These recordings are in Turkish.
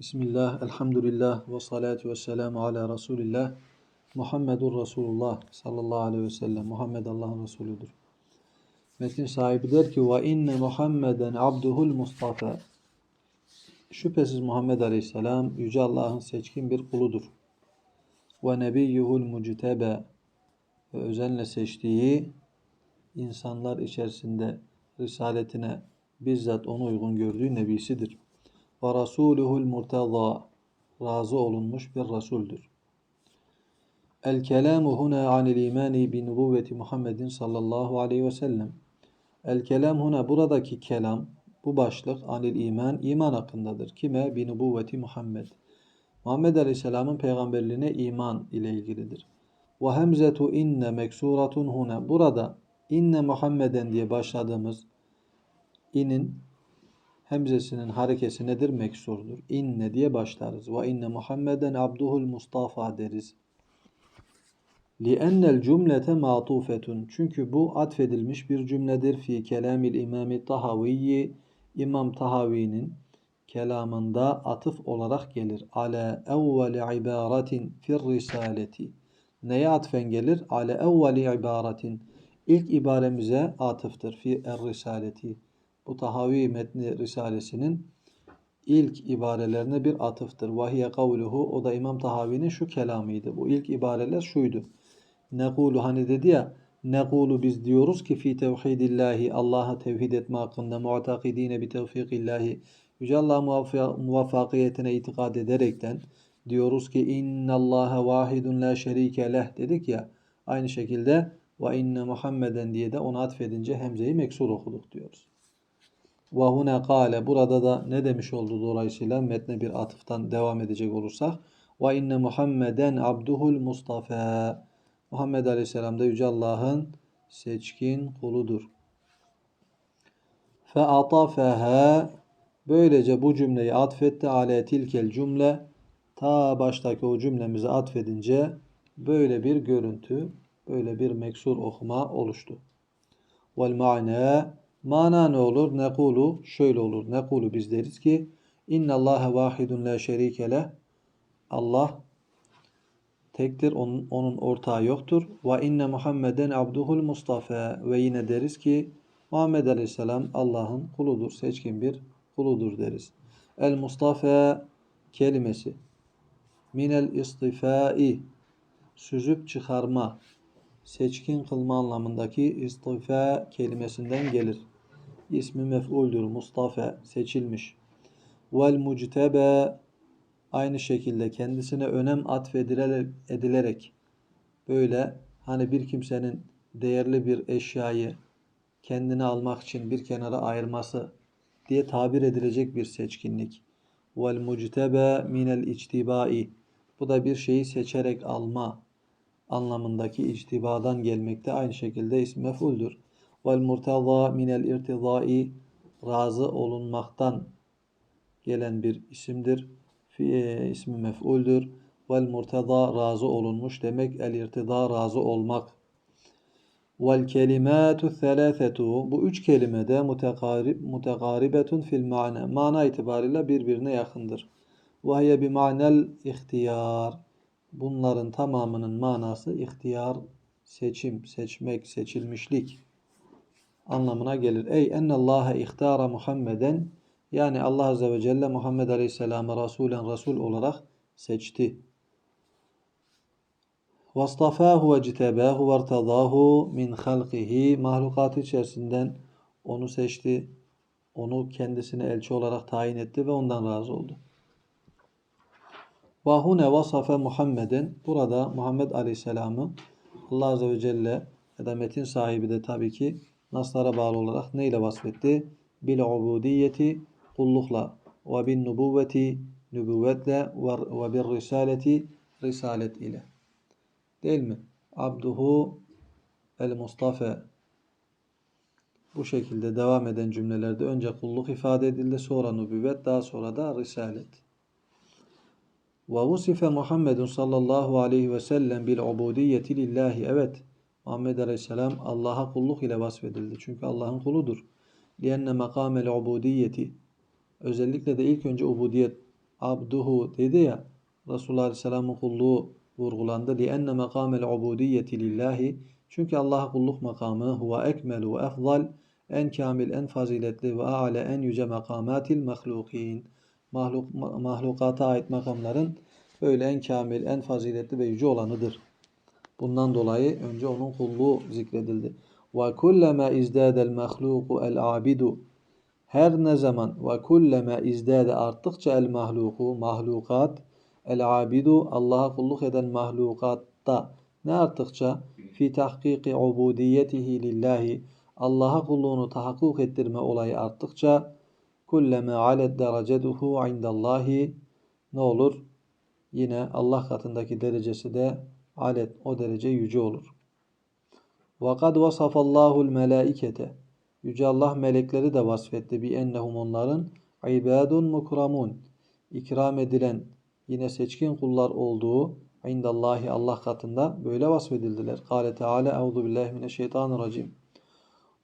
Bismillah, elhamdülillah ve salatu ve selamu ala Resulillah. Muhammedur Resulullah sallallahu aleyhi ve sellem. Muhammed Allah'ın Resulüdür. Metin sahibi der ki ve inne Muhammeden abduhul mustafa. Şüphesiz Muhammed Aleyhisselam Yüce Allah'ın seçkin bir kuludur. Ve nebiyyuhul muctebe ve özenle seçtiği insanlar içerisinde risaletine bizzat onu uygun gördüğü nebisidir. Ve rasuluhul murtaza razı olunmuş bir rasuldür. El kelamu huna anil imani bi nubuvveti Muhammedin sallallahu aleyhi ve sellem. El kelam huna buradaki kelam bu başlık anil iman iman hakkındadır. Kime? Bi nubuvveti Muhammed. Muhammed Aleyhisselam'ın peygamberliğine iman ile ilgilidir. Ve hemzetu inne meksuratun huna. Burada inne Muhammeden diye başladığımız inin hemzesinin harekesi nedir? Meksurdur. İnne diye başlarız. Ve inne Muhammeden abduhul Mustafa deriz. لِأَنَّ الْجُمْلَةَ مَعْطُوفَةٌ Çünkü bu atfedilmiş bir cümledir. Fi kelamil imami Tahaviyyi İmam Tahavi'nin kelamında atıf olarak gelir. Ala evveli ibaratin fir risaleti. Neye atfen gelir? Ala evveli ibaratin. İlk ibaremize atıftır. Fi er risaleti. Bu Tahavi metni risalesinin ilk ibarelerine bir atıftır. Vahiye kavluhu o da İmam Tahavi'nin şu kelamıydı. Bu ilk ibareler şuydu. Nekulu hani dedi ya nekulu biz diyoruz ki fi tevhidillahi Allah'a tevhid etme hakkında mu'takidine bi tevfikillahi Yüce Allah muvaffakiyetine itikad ederekten diyoruz ki innallaha vahidun la şerike leh dedik ya aynı şekilde ve inne Muhammeden diye de ona atfedince hemzeyi meksur okuduk diyoruz. Ve hune kâle burada da ne demiş oldu dolayısıyla metne bir atıftan devam edecek olursak ve inne Muhammeden abduhul mustafa Muhammed Aleyhisselam da Yüce Allah'ın seçkin kuludur. Fe'atafeha böylece bu cümleyi atfetti ale tilkel cümle ta baştaki o cümlemizi atfedince böyle bir görüntü, böyle bir meksur okuma oluştu. Vel ma'na mana ne olur? Nekulu şöyle olur. Nekulu biz deriz ki inna Allahe vahidun la şerike leh Allah tektir. Onun, onun ortağı yoktur. Ve inne Muhammeden abduhul mustafa ve yine deriz ki Muhammed Aleyhisselam Allah'ın kuludur. Seçkin bir kuludur deriz. El Mustafa kelimesi minel istifai süzüp çıkarma seçkin kılma anlamındaki istifa kelimesinden gelir. İsmi mef'uldür. Mustafa seçilmiş. Vel muctebe aynı şekilde kendisine önem atfedilerek böyle hani bir kimsenin değerli bir eşyayı kendine almak için bir kenara ayırması diye tabir edilecek bir seçkinlik. Vel muctebe minel içtibai bu da bir şeyi seçerek alma anlamındaki içtibadan gelmekte. Aynı şekilde ismi mef'uldür. Vel murtaza minel irtizai razı olunmaktan gelen bir isimdir. Fi, e, ismi mef'uldür. Vel murtaza razı olunmuş demek. El irtiza razı olmak. Vel kelimatu thelâthetu bu üç kelime de mutekarib, mutekaribetun fil ma'na. Mana itibariyle birbirine yakındır. Ve hiye bi ma'nel ihtiyar. Bunların tamamının manası ihtiyar, seçim, seçmek, seçilmişlik anlamına gelir. Ey ennallâhe ihtara Muhammeden yani Allah Azze ve Celle Muhammed Aleyhisselam'ı Rasulen Resul olarak seçti. وَاصْطَفَاهُ وَجِتَبَاهُ وَارْتَضَاهُ min halqihi Mahlukat içerisinden onu seçti. Onu kendisine elçi olarak tayin etti ve ondan razı oldu. Vahune vasafe Muhammeden burada Muhammed Aleyhisselam'ı Allah Azze ve Celle ya da metin sahibi de tabii ki naslara bağlı olarak neyle vasfetti? Bil ubudiyeti kullukla ve bin nubuvveti nübüvvetle ve bir risaleti risalet ile. Değil mi? Abduhu el Mustafa bu şekilde devam eden cümlelerde önce kulluk ifade edildi, sonra nübüvvet, daha sonra da risalet. Ve vusife Muhammedun sallallahu aleyhi ve sellem bil ubudiyeti lillahi. Evet, Muhammed aleyhisselam Allah'a kulluk ile vasfedildi. Çünkü Allah'ın kuludur. Lienne makamel ubudiyeti. Özellikle de ilk önce ubudiyet abduhu dedi ya Resulullah Aleyhisselam'ın kulluğu vurgulandı. لِأَنَّ مَقَامَ الْعُبُودِيَّةِ لِلّٰهِ Çünkü Allah'a kulluk makamı huve ekmelu ve efzal en kamil, en faziletli ve a'le en yüce makamatil mahlukin. Mahluk, ma- mahlukata ait makamların böyle en kamil, en faziletli ve yüce olanıdır. Bundan dolayı önce onun kulluğu zikredildi. Ve kullama izdada'l mahluku el abidu her ne zaman ve kullama izdade arttıkça el mahluku mahlukat el abidu Allah'a kulluk eden mahlukatta ne arttıkça fi tahkiki ubudiyetihi lillahi Allah'a kulluğunu tahakkuk ettirme olayı arttıkça kullama alet derecetuhu indallahi ne olur? Yine Allah katındaki derecesi de alet o derece yüce olur. وَقَدْ وَصَفَ اللّٰهُ الْمَلَائِكَةَ Yüce Allah melekleri de vasfetti. Bi ennehum onların ibadun mukramun. İkram edilen yine seçkin kullar olduğu indallahi Allah katında böyle vasfedildiler. Kale Teala Euzu billahi mineşşeytanirracim.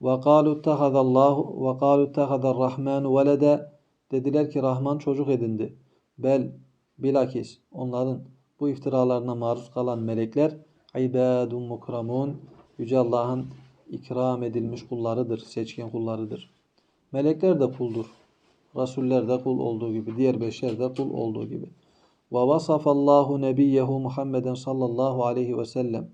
Ve kalu ittehazallahu ve kalu ittehazarrahmanu velede dediler ki Rahman çocuk edindi. Bel bilakis onların bu iftiralarına maruz kalan melekler ibadun mukramun Yüce Allah'ın ikram edilmiş kullarıdır, seçkin kullarıdır. Melekler de kuldur. Rasuller de kul olduğu gibi, diğer beşer de kul olduğu gibi. Ve vasafallahu nebiyyehu Muhammeden sallallahu aleyhi ve sellem.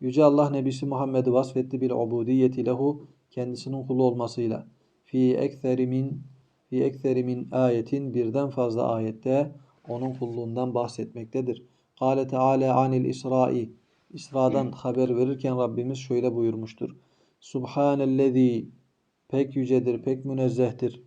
Yüce Allah Nebisi Muhammed'i vasfetti bil ubudiyeti lehu kendisinin kulu olmasıyla. Fi ektheri min fi ektheri min ayetin birden fazla ayette onun kulluğundan bahsetmektedir. Kale Teala anil İsra'i İsra'dan haber verirken Rabbimiz şöyle buyurmuştur. Subhanellezi pek yücedir, pek münezzehtir.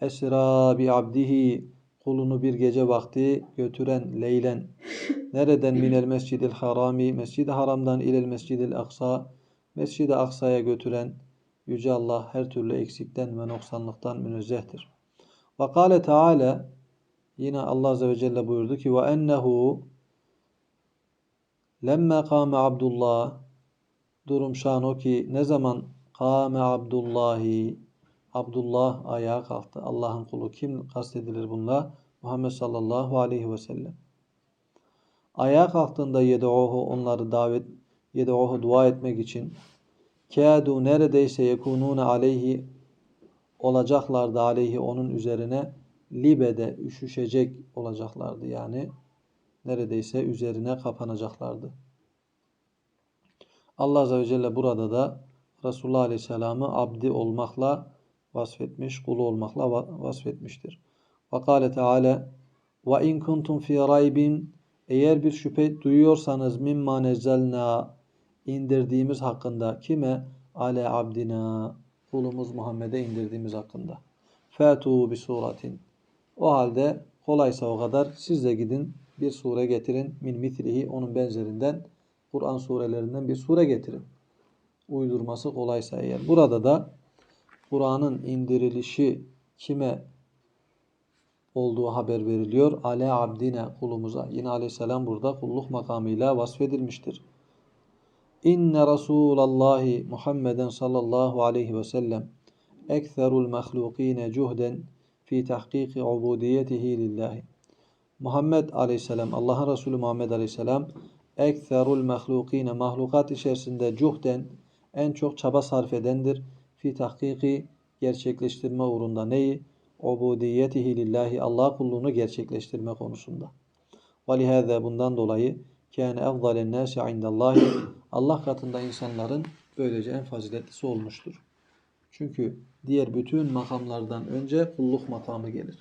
Esra bi abdihi kulunu bir gece vakti götüren leylen. Nereden minel mescidil harami mescid-i haramdan ilel mescidil aksa mescid-i aksaya götüren Yüce Allah her türlü eksikten ve noksanlıktan münezzehtir. Ve kâle Teala yine Allah Azze ve Celle buyurdu ki ve ennehu lemme kâme Abdullah durum şan o ki ne zaman kâme Abdullahi Abdullah ayağa kalktı. Allah'ın kulu kim kastedilir bununla? Muhammed sallallahu aleyhi ve sellem. Ayağa kalktığında yed'uhu onları davet yed'uhu dua etmek için kâdu neredeyse yekunune aleyhi olacaklardı aleyhi onun üzerine libede üşüşecek olacaklardı yani neredeyse üzerine kapanacaklardı. Allah Azze ve Celle burada da Resulullah Aleyhisselam'ı abdi olmakla vasfetmiş, kulu olmakla va- vasfetmiştir. Ve kâle Teala ve in kuntum fi raybin eğer bir şüphe duyuyorsanız mimma nezzelna indirdiğimiz hakkında kime ale abdina kulumuz Muhammed'e indirdiğimiz hakkında. Fatu bi suratin. O halde kolaysa o kadar siz de gidin bir sure getirin min mitlihi onun benzerinden Kur'an surelerinden bir sure getirin. Uydurması kolaysa eğer. Burada da Kur'an'ın indirilişi kime olduğu haber veriliyor. Ale abdine kulumuza. Yine aleyhisselam burada kulluk makamıyla vasfedilmiştir. İnne Rasulallahi Muhammeden sallallahu aleyhi ve sellem ekserul mahlukine cuhden fi tahkiki ubudiyetihi lillahi. Muhammed aleyhisselam, Allah'ın Resulü Muhammed aleyhisselam ekserul mahlukine mahlukat içerisinde cuhden en çok çaba sarf edendir. Fi tahkiki gerçekleştirme uğrunda neyi? Ubudiyetihi lillahi Allah kulluğunu gerçekleştirme konusunda. Ve lihâzâ bundan dolayı kâne efdalen nâsi indallahi Allah katında insanların böylece en faziletlisi olmuştur. Çünkü diğer bütün makamlardan önce kulluk makamı gelir.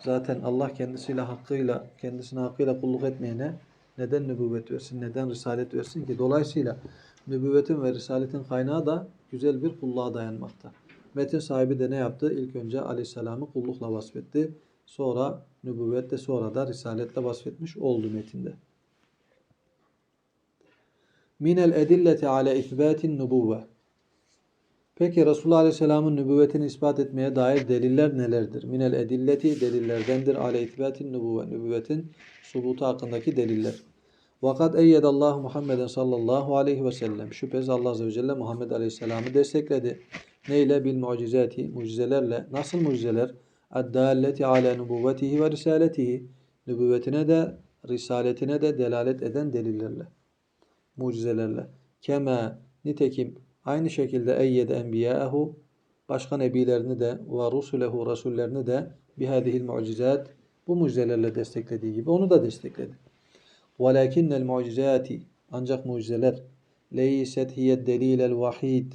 Zaten Allah kendisiyle hakkıyla, kendisine hakkıyla kulluk etmeyene neden nübüvvet versin, neden risalet versin ki? Dolayısıyla nübüvvetin ve risaletin kaynağı da güzel bir kulluğa dayanmakta. Metin sahibi de ne yaptı? İlk önce aleyhisselamı kullukla vasfetti. Sonra nübüvvetle sonra da risaletle vasfetmiş oldu metinde. Minel edilleti ale isbatin nubuvve. Peki Resulullah Aleyhisselam'ın nübüvvetini ispat etmeye dair deliller nelerdir? Minel edilleti delillerdendir. Ale itibatin nübüvve, nübüvvetin subutu hakkındaki deliller. Vakat eyyedallahu Muhammeden sallallahu aleyhi ve sellem. Şüphesiz Allah Azze ve Celle Muhammed Aleyhisselam'ı destekledi. Neyle? Bil mucizati, mucizelerle. Nasıl mucizeler? Eddalleti ala nübüvvetihi ve risaletihi. Nübüvvetine de, risaletine de delalet eden delillerle. Mucizelerle. Keme, nitekim aynı şekilde eyyede enbiyâehu başka nebilerini de ve rusulehu rasullerini de bihadihil mucizat bu mucizelerle desteklediği gibi onu da destekledi. Velakinnel mucizati ancak mucizeler leyset hiye delilel vahid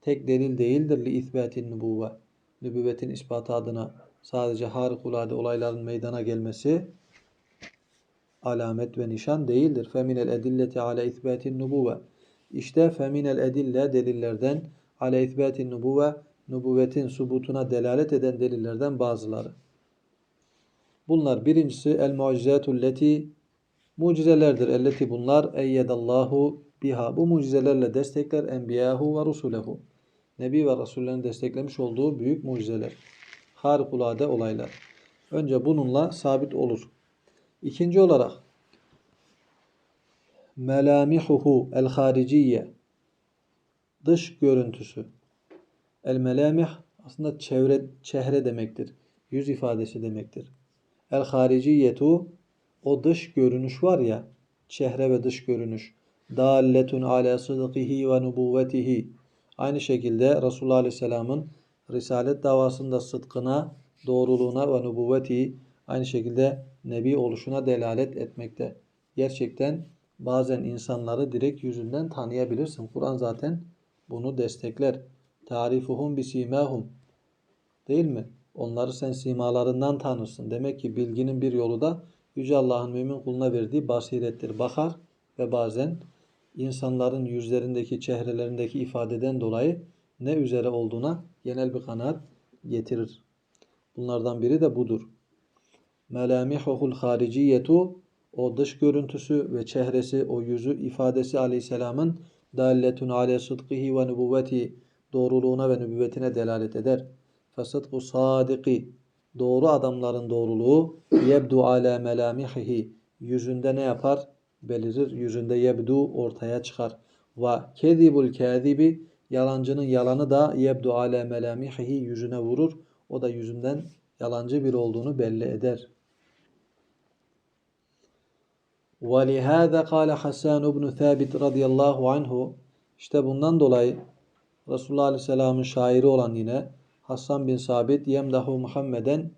tek delil değildir li isbatin nübüvve. Nübüvvetin ispatı adına sadece harikulade olayların meydana gelmesi alamet ve nişan değildir. Feminel edilleti ala isbatin nübüvve. İşte feminel edille delillerden ala isbatin nübüvve nübüvvetin subutuna delalet eden delillerden bazıları. Bunlar birincisi el mucizetul leti mucizelerdir. Elleti bunlar eyyedallahu biha. Bu mucizelerle destekler enbiyahu ve rusulehu. Nebi ve Resullerin desteklemiş olduğu büyük mucizeler. Harikulade olaylar. Önce bununla sabit olur. İkinci olarak melamihuhu el hariciye dış görüntüsü. El melamih aslında çevre çehre demektir. Yüz ifadesi demektir. El hariciyetu o dış görünüş var ya çehre ve dış görünüş. Dalletun ala sıdkihi ve nubuvvetihi. Aynı şekilde Resulullah Aleyhisselam'ın Risalet davasında sıdkına, doğruluğuna ve nubuvveti aynı şekilde Nebi oluşuna delalet etmekte. Gerçekten bazen insanları direkt yüzünden tanıyabilirsin. Kur'an zaten bunu destekler. Tarifuhum bisimahum. Değil mi? Onları sen simalarından tanırsın. Demek ki bilginin bir yolu da Yüce Allah'ın mümin kuluna verdiği basirettir. Bakar ve bazen insanların yüzlerindeki, çehrelerindeki ifadeden dolayı ne üzere olduğuna genel bir kanaat getirir. Bunlardan biri de budur. Melamihuhul hariciyetu o dış görüntüsü ve çehresi, o yüzü ifadesi aleyhisselamın dalletun ale sıdkihi ve nübüvveti doğruluğuna ve nübüvvetine delalet eder. Fesıdku sadiki doğru adamların doğruluğu yebdu ala melamihihi yüzünde ne yapar? Belirir. Yüzünde yebdu ortaya çıkar. Ve kezibul kazibi yalancının yalanı da yebdu ala melamihihi yüzüne vurur. O da yüzünden yalancı bir olduğunu belli eder. وَلِهَذَا قَالَ حَسَّانُ بْنُ ثَابِتْ radıyallahu anhu İşte bundan dolayı Resulullah Aleyhisselam'ın şairi olan yine Hasan bin Sabit yemdahu Muhammeden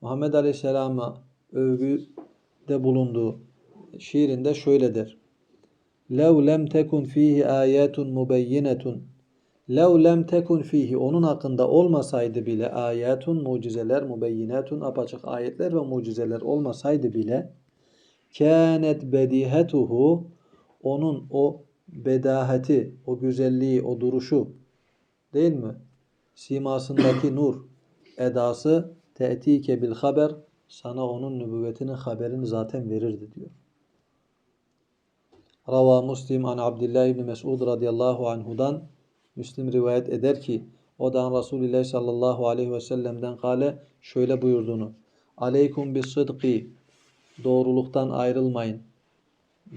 Muhammed Aleyhisselam'a övgüde bulunduğu şiirinde şöyle der. لَوْ لَمْ تَكُنْ ف۪يهِ آيَاتٌ مُبَيِّنَةٌ لَوْ لَمْ تَكُنْ ف۪يهِ Onun hakkında olmasaydı bile ayetun mucizeler, mubeyyinatun apaçık ayetler ve mucizeler olmasaydı bile kânet bedihetuhu onun o bedaheti, o güzelliği, o duruşu değil mi? Simasındaki nur, edası te'tike bil haber sana onun nübüvvetinin haberini zaten verirdi diyor. Rava Muslim an Abdullah ibn Mesud radıyallahu anhudan Müslim rivayet eder ki o da Resulullah sallallahu aleyhi ve sellem'den kale şöyle buyurduğunu Aleykum bis sıdki doğruluktan ayrılmayın.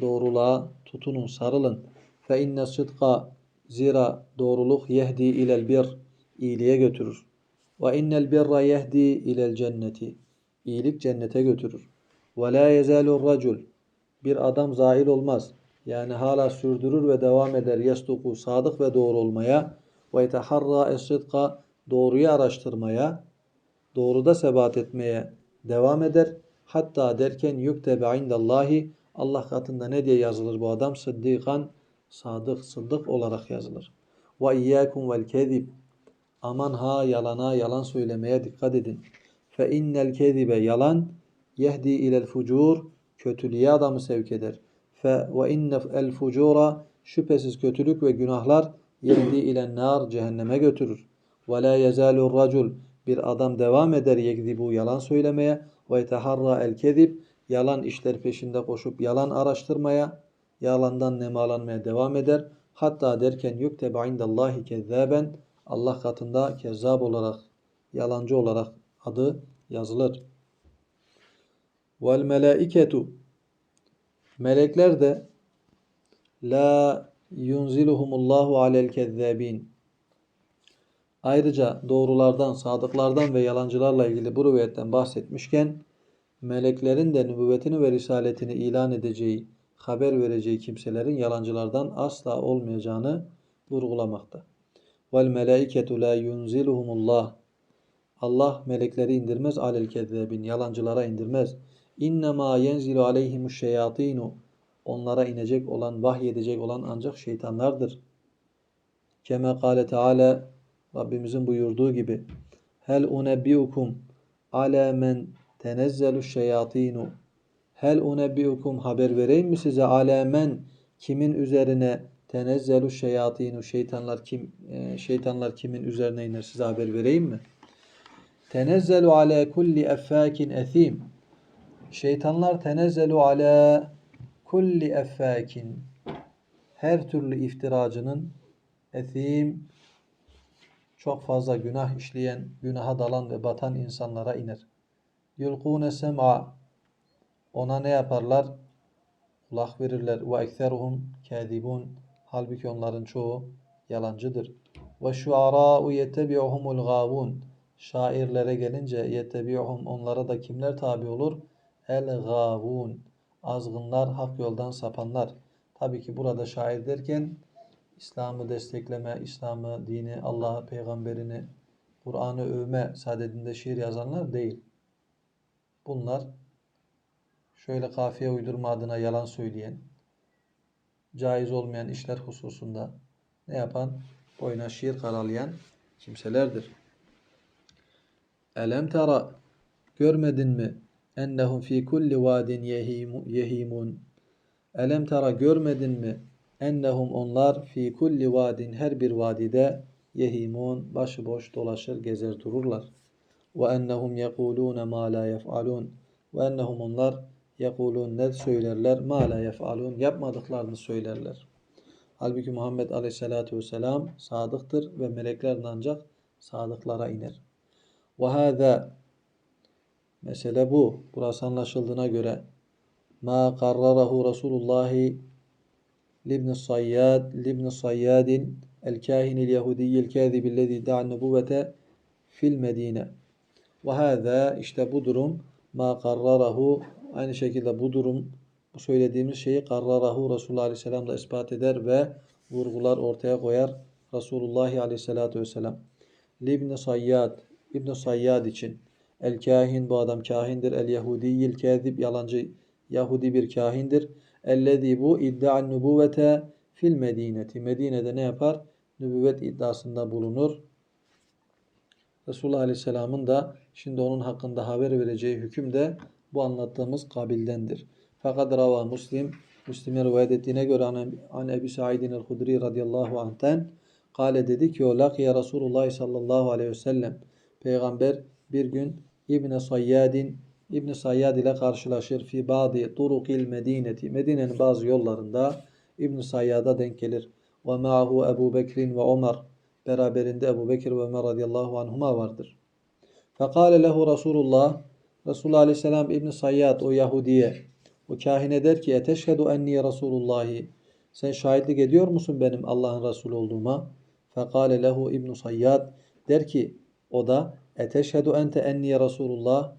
Doğruluğa tutunun, sarılın. Fe inne sıdka zira doğruluk yehdi ilel bir iyiliğe götürür. Ve innel birra yehdi ilel cenneti iyilik cennete götürür. Ve la yezalur racul bir adam zail olmaz. Yani hala sürdürür ve devam eder yestuku sadık ve doğru olmaya ve yeteharra es-sıdka doğruyu araştırmaya, doğruda sebat etmeye devam eder. Hatta derken yüktebe indallahi Allah katında ne diye yazılır bu adam? Sıddikan, sadık, sıddık olarak yazılır. Ve iyyakum vel kezib. Aman ha yalana, yalan söylemeye dikkat edin. Fe innel kezibe yalan yehdi ilel fucur kötülüğe adamı sevk eder. Fe ve innel fucura şüphesiz kötülük ve günahlar yehdi ilen nar cehenneme götürür. Ve la yezalur racul bir adam devam eder yekzibu yalan söylemeye ve yeteharra el kezib yalan işler peşinde koşup yalan araştırmaya yalandan nemalanmaya devam eder. Hatta derken yuktebe indallahi kezzaben Allah katında kezzab olarak yalancı olarak adı yazılır. Vel melaiketu melekler de la yunziluhumullahu alel kezzabin Ayrıca doğrulardan, sadıklardan ve yalancılarla ilgili bu rivayette bahsetmişken meleklerin de nübüvvetini ve risaletini ilan edeceği, haber vereceği kimselerin yalancılardan asla olmayacağını vurgulamakta. Vel melaiketu la yunziluhumullah. Allah melekleri indirmez alel kezzebin. Yalancılara indirmez. İnnemâ yenzilu aleyhimuş şeyatînu. Onlara inecek olan, vahyedecek olan ancak şeytanlardır. Keme kâle Teala Rabbimizin buyurduğu gibi Hel unebbiukum ala men tenezzelu şeyatînu. Hel unebbiukum haber vereyim mi size ala men kimin üzerine tenezzelu şeyatînu şeytanlar kim e, şeytanlar kimin üzerine iner size haber vereyim mi? Tenezzelu ala kulli effâkin ethîm. Şeytanlar tenezzelu ala kulli effâkin. Her türlü iftiracının ethîm çok fazla günah işleyen, günaha dalan ve batan insanlara iner. Yulkûne sem'a ona ne yaparlar? Kulak verirler. Ve ekseruhum kâzibun. Halbuki onların çoğu yalancıdır. Ve şuarâ'u yettebi'uhumul gâvun. Şairlere gelince yettebi'uhum onlara da kimler tabi olur? El gâvun. Azgınlar, hak yoldan sapanlar. Tabii ki burada şair derken İslam'ı destekleme, İslam'ı, dini, Allah'ı, peygamberini, Kur'an'ı övme sadedinde şiir yazanlar değil. Bunlar şöyle kafiye uydurma adına yalan söyleyen, caiz olmayan işler hususunda ne yapan? Boyuna şiir karalayan kimselerdir. Elem tara görmedin mi? Ennehum fi kulli vadin yehimu- yehimun. Elem tara görmedin mi? Ennehum onlar fi kulli vadin her bir vadide yehimun başıboş dolaşır gezer dururlar. Ve ennehum yekulune ma la yef'alun. Ve ennehum onlar yekulun ne söylerler ma la yef'alun yapmadıklarını söylerler. Halbuki Muhammed Aleyhisselatü Vesselam sadıktır ve melekler ancak sadıklara iner. Ve hâzâ mesele bu. Burası anlaşıldığına göre ma karrarahu Resulullahi لابن الصياد لابن الصياد الكاهن اليهودي الكاذب الذي ادعى النبوة في المدينة وهذا işte bu durum ma karrarahu aynı şekilde bu durum bu söylediğimiz şeyi karrarahu Resulullah Aleyhisselam da ispat eder ve vurgular ortaya koyar Resulullah Aleyhisselatü Vesselam. Libn Sayyad İbn Sayyad için el kahin bu adam kahindir. El Yahudiyil kazib yalancı Yahudi bir kahindir. Ellezî bu iddia'an nübüvvete fil medineti. Medine'de ne yapar? Nübüvvet iddiasında bulunur. Resulullah Aleyhisselam'ın da şimdi onun hakkında haber vereceği hüküm de bu anlattığımız kabildendir. Fakat rava Müslim, Müslim'e rivayet ettiğine göre an, Ebi Sa'idin el-Hudri radıyallahu anh'ten Kale dedi ki o lakiye Resulullah sallallahu aleyhi ve sellem Peygamber bir gün İbn Sayyadin İbn Sayyad ile karşılaşır fi ba'di turukil medineti. Medine'nin bazı yollarında İbn Sayyad'a denk gelir. Ve ma'ahu Ebu Bekrin ve Ömer. Beraberinde Ebu Bekir ve Ömer radıyallahu anhuma vardır. Fekale lehu Resulullah Resulullah aleyhisselam İbn Sayyad o Yahudiye o kahine der ki eteşhedü enni Resulullahi sen şahitlik ediyor musun benim Allah'ın Resulü olduğuma? Fekale lehu İbn Sayyad der ki o da eteşhedü ente enni Resulullah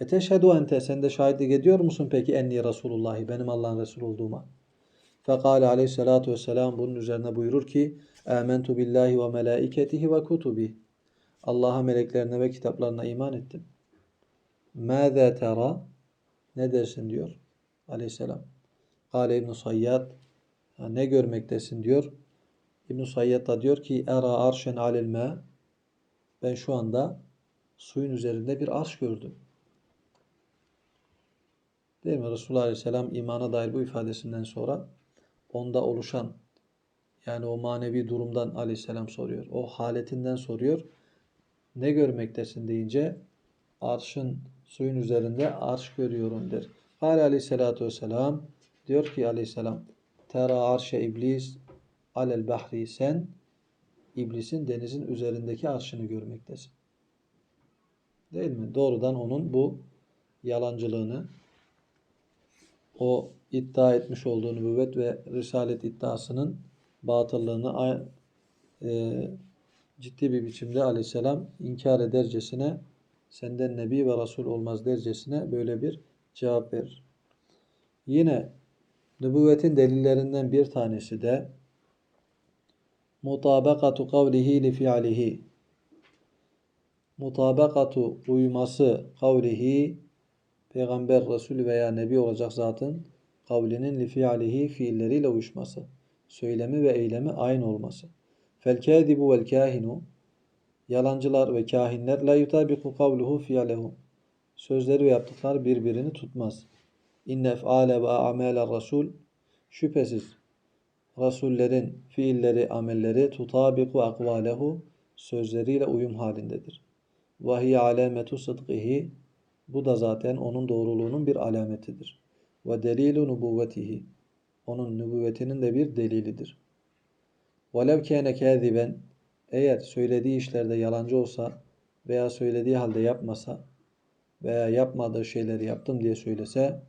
Eteşhedü ente sen de şahitlik ediyor musun peki enni Resulullahi benim Allah'ın Resulü olduğuma? Fekale aleyhissalatu vesselam bunun üzerine buyurur ki Âmentu billahi ve melâiketihi ve kutubi Allah'a meleklerine ve kitaplarına iman ettim. Mâzâ tera ne dersin diyor aleyhisselam. Kale İbn-i Sayyad ne görmektesin diyor. İbn-i Sayyad da diyor ki Era arşen alel ben şu anda suyun üzerinde bir arş gördüm. Değil mi? Resulullah Aleyhisselam imana dair bu ifadesinden sonra onda oluşan yani o manevi durumdan Aleyhisselam soruyor. O haletinden soruyor. Ne görmektesin deyince arşın suyun üzerinde arş görüyorum der. Hale Aleyhisselatü Vesselam diyor ki Aleyhisselam Tera arşe iblis alel bahri sen iblisin denizin üzerindeki arşını görmektesin. Değil mi? Doğrudan onun bu yalancılığını o iddia etmiş olduğu nübüvvet ve risalet iddiasının batıllığını e, ciddi bir biçimde aleyhisselam inkar edercesine senden nebi ve resul olmaz dercesine böyle bir cevap verir. Yine nübüvvetin delillerinden bir tanesi de mutabakatu kavlihi li fi'lihi mutabakatu uyması kavlihi peygamber, resul veya nebi olacak zatın kavlinin li fi'lihi fiilleriyle uyuşması, söylemi ve eylemi aynı olması. Fel kâdibu vel kâhinu yalancılar ve kahinler la yutabiku kavluhu fi'lehu sözleri ve yaptıkları birbirini tutmaz. İnne ef'ale ve a'mâle rasul şüphesiz rasullerin fiilleri, amelleri tutabiku akvalehu sözleriyle uyum halindedir. Ve hiye alametu sıdkihi bu da zaten onun doğruluğunun bir alametidir. Ve delilu nubuvvetihi onun nübüvvetinin de bir delilidir. Velev kâne kâziben eğer söylediği işlerde yalancı olsa veya söylediği halde yapmasa veya yapmadığı şeyleri yaptım diye söylese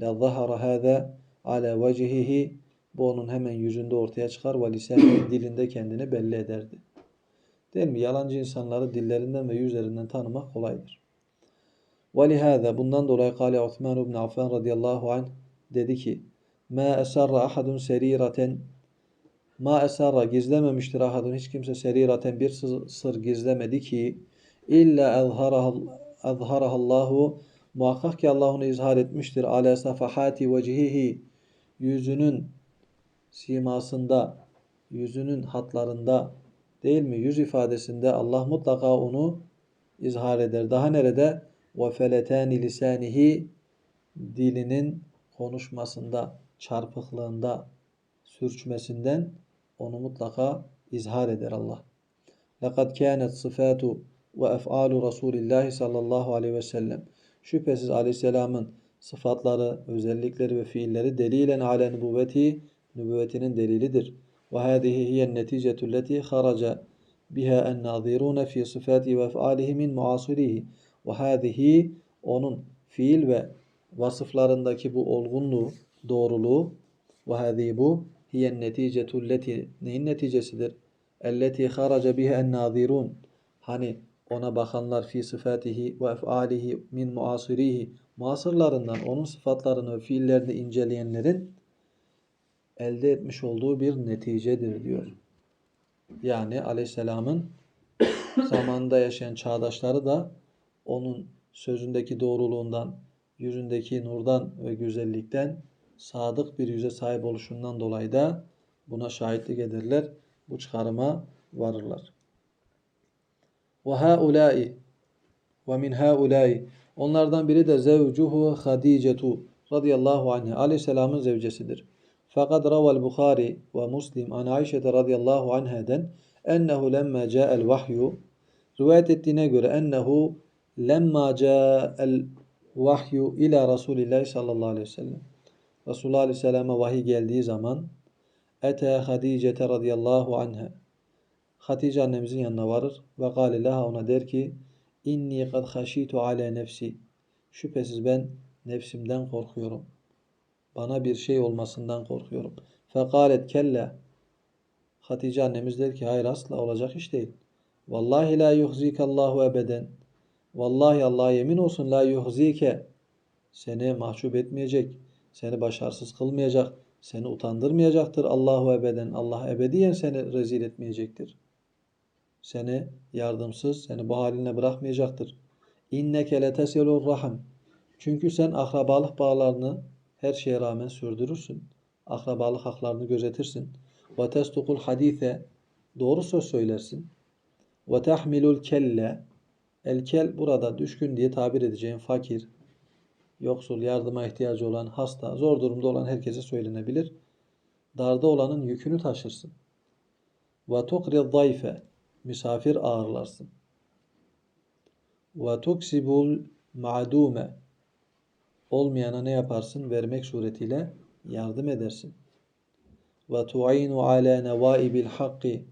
la zahara hâzâ ala vecihihi bu onun hemen yüzünde ortaya çıkar ve lisanı dilinde kendini belli ederdi. Değil mi? Yalancı insanları dillerinden ve yüzlerinden tanımak kolaydır. وَلِهَذَا Bundan dolayı Kale Osman ibn Affan radıyallahu anh dedi ki مَا اَسَرَّ اَحَدٌ سَر۪يرَةً Ma esarra gizlememiştir ahadun hiç kimse seriraten bir sır, sır gizlemedi ki illa azharahallahu muhakkak ki Allah onu izhar etmiştir ala safahati vecihihi yüzünün simasında yüzünün hatlarında değil mi yüz ifadesinde Allah mutlaka onu izhar eder. Daha nerede? Ve feletani lisanihi dilinin konuşmasında, çarpıklığında, sürçmesinden onu mutlaka izhar eder Allah. Lekad kânet sıfatu ve ef'alu Resulillahi sallallahu aleyhi ve sellem. Şüphesiz aleyhisselamın sıfatları, özellikleri ve fiilleri delilen ale nübüvveti, nübüvvetinin delilidir. Ve hâzihi hiyen neticetu leti haraca biha en-nazirun fi sıfati ve ef'alihi min muasirihi. Ve hâzihi onun fiil ve vasıflarındaki bu olgunluğu, doğruluğu ve hâzihi bu hiyen neticetu leti neyin neticesidir? Elleti haraca biha en-nazirun. Hani ona bakanlar fi sıfatihi ve ef'alihi min muasirihi muasırlarından onun sıfatlarını ve fiillerini inceleyenlerin elde etmiş olduğu bir neticedir diyor. Yani aleyhisselamın zamanında yaşayan çağdaşları da onun sözündeki doğruluğundan, yüzündeki nurdan ve güzellikten sadık bir yüze sahip oluşundan dolayı da buna şahitlik ederler. Bu çıkarıma varırlar. Ve haulâi ve min haulâi onlardan biri de zevcuhu Hadicetu radıyallahu anha aleyhisselamın zevcesidir. Fakat raval Bukhari ve Muslim an Ayşe radıyallahu anhaden ennehu lemma ca'el vahyu rivayet ettiğine göre ennehu lemma ca'el vahyu ila Resulillah sallallahu aleyhi ve sellem Resulullah aleyhisselama vahiy geldiği zaman ete Hadice radıyallahu anha Hatice annemizin yanına varır ve gâle ona der ki inni kad haşitu ala nefsi şüphesiz ben nefsimden korkuyorum. Bana bir şey olmasından korkuyorum. Fekalet kella Hatice annemiz der ki hayır asla olacak iş değil. Vallahi la yuhzikallahu ebeden. Vallahi Allah'a yemin olsun la yuhzike. Seni mahcup etmeyecek. Seni başarısız kılmayacak. Seni utandırmayacaktır Allahu ebeden. Allah ebediyen seni rezil etmeyecektir. Seni yardımsız, seni bu haline bırakmayacaktır. İnneke letesilur rahim. Çünkü sen akrabalık bağlarını her şeye rağmen sürdürürsün. Akrabalık haklarını gözetirsin. Ve testukul hadise doğru söz söylersin. Ve tahmilul kelle el kel burada düşkün diye tabir edeceğim fakir, yoksul, yardıma ihtiyacı olan, hasta, zor durumda olan herkese söylenebilir. Darda olanın yükünü taşırsın. Ve tukri zayfe misafir ağırlarsın. Ve tuksibul ma'dume olmayana ne yaparsın? Vermek suretiyle yardım edersin. Ve tu'inu ala nevaibil hakki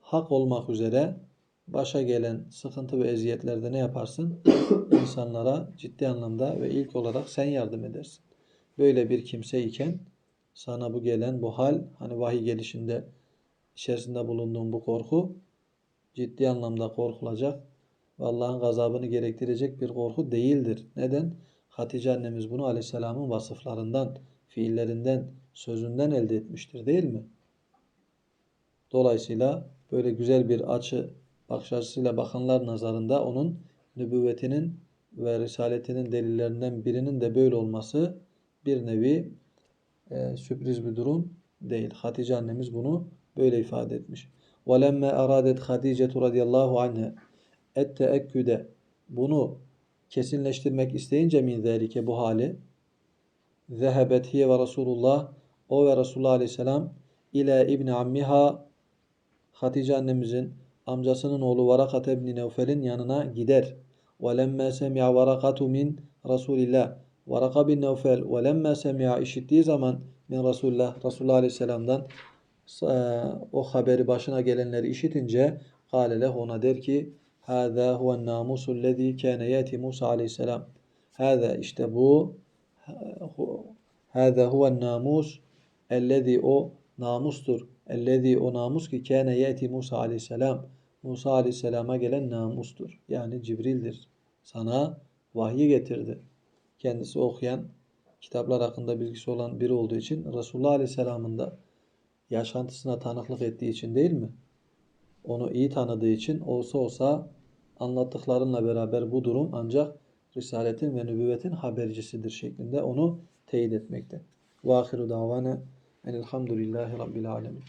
hak olmak üzere başa gelen sıkıntı ve eziyetlerde ne yaparsın? İnsanlara ciddi anlamda ve ilk olarak sen yardım edersin. Böyle bir kimse iken sana bu gelen bu hal hani vahiy gelişinde içerisinde bulunduğun bu korku ciddi anlamda korkulacak ve Allah'ın gazabını gerektirecek bir korku değildir. Neden? Hatice annemiz bunu Aleyhisselam'ın vasıflarından, fiillerinden, sözünden elde etmiştir değil mi? Dolayısıyla böyle güzel bir açı, bakış açısıyla bakanlar nazarında onun nübüvvetinin ve risaletinin delillerinden birinin de böyle olması bir nevi e, sürpriz bir durum değil. Hatice annemiz bunu böyle ifade etmiş. وَلَمَّا اَرَادَتْ خَدِيجَةُ radıyallahu anha etteekküde bunu kesinleştirmek isteyince min zâlike bu hali zehebet hiye ve Resulullah o ve Resulullah aleyhisselam ile İbni Ammiha Hatice annemizin amcasının oğlu Varakat ibn Nevfel'in yanına gider. وَلَمَّا سَمِعَ وَرَقَةُ مِنْ Resulillah Varaka bin Nevfel وَلَمَّا سَمِعَ işittiği zaman min Resulullah Resulullah Aleyhisselam'dan e, o haberi başına gelenleri işitince kâle leh ona der ki hâzâ huven nâmusul lezî kâne yâti Musa Aleyhisselam hâzâ işte bu hâzâ huven nâmus ellezî o namustur. Ellezî o namus ki kâne yâti Musa Aleyhisselam Musa Aleyhisselam'a gelen namustur. Yani Cibril'dir. Sana vahyi getirdi. Kendisi okuyan, kitaplar hakkında bilgisi olan biri olduğu için Resulullah Aleyhisselam'ın da yaşantısına tanıklık ettiği için değil mi? Onu iyi tanıdığı için olsa olsa anlattıklarınla beraber bu durum ancak Risaletin ve nübüvvetin habercisidir şeklinde onu teyit etmekte. Ve ahiru davana enelhamdülillahi rabbil alemin.